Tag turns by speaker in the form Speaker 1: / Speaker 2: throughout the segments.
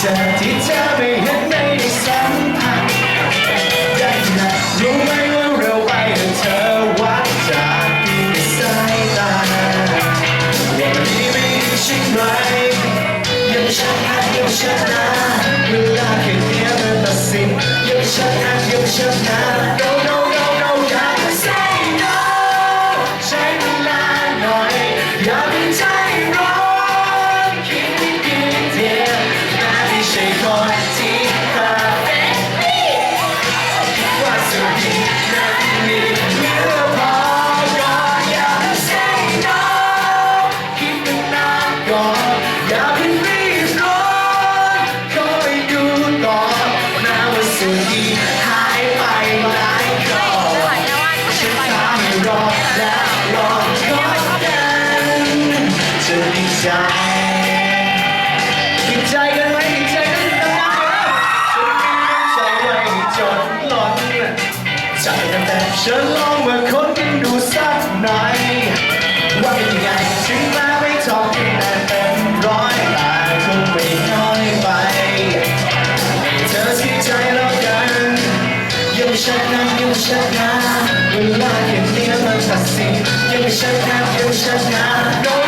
Speaker 1: เธอที่เธอไม่เห็นไม่ได้สัมผัสได้นาดรู้ไหมว่าเร็วไปเธอวัดจากเพียงสายตาวันนี้ไม่ดีใช่ไหมยังชักหน้ยังชักหน้าเวลาแค่เนี้ยมันตัดสินยังชักหน้ยังชักหน้า ฉันลองมาค้นกันดูสักหน่อยว่าเป็นยังไงถึง ดนะยังไม่ชัดนะเวล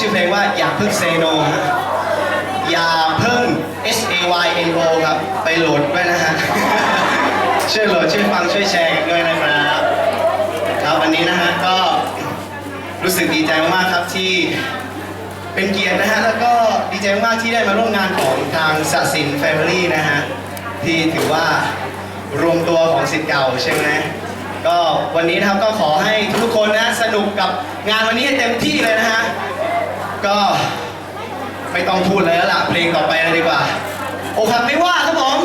Speaker 1: ชื่อเพลงว่าอย่าเพิ่งเซโนะ
Speaker 2: อย่าเพิ่ง S A Y N O ครับ ไปโหลดด้วยนะฮะ ช่วยโหลดช่วยฟังช่วยแชร์กันด้วยนะครับครับวันนี้นะฮะก็รู้สึกดีใจมากๆครับที่เป็นเกียรตินะฮะ แล้วก็ดีใจมากๆที่ได้มาร่วมงานของทางสสินแฟมิลี่นะฮะ ที่ถือว่ารวมตัวของสิทธิ์เก่าใช่ไหมก็วันนี้นะครับก็ขอให้ทุกคนนะสนุกกับงานวันนี้ให้เต็มที่เลยนะฮะ ก็ไม่ต้องพูดเลยแล้วล่ะเพลงต่อไปเลยดีกว่า โอคับไม่ว่าครับผม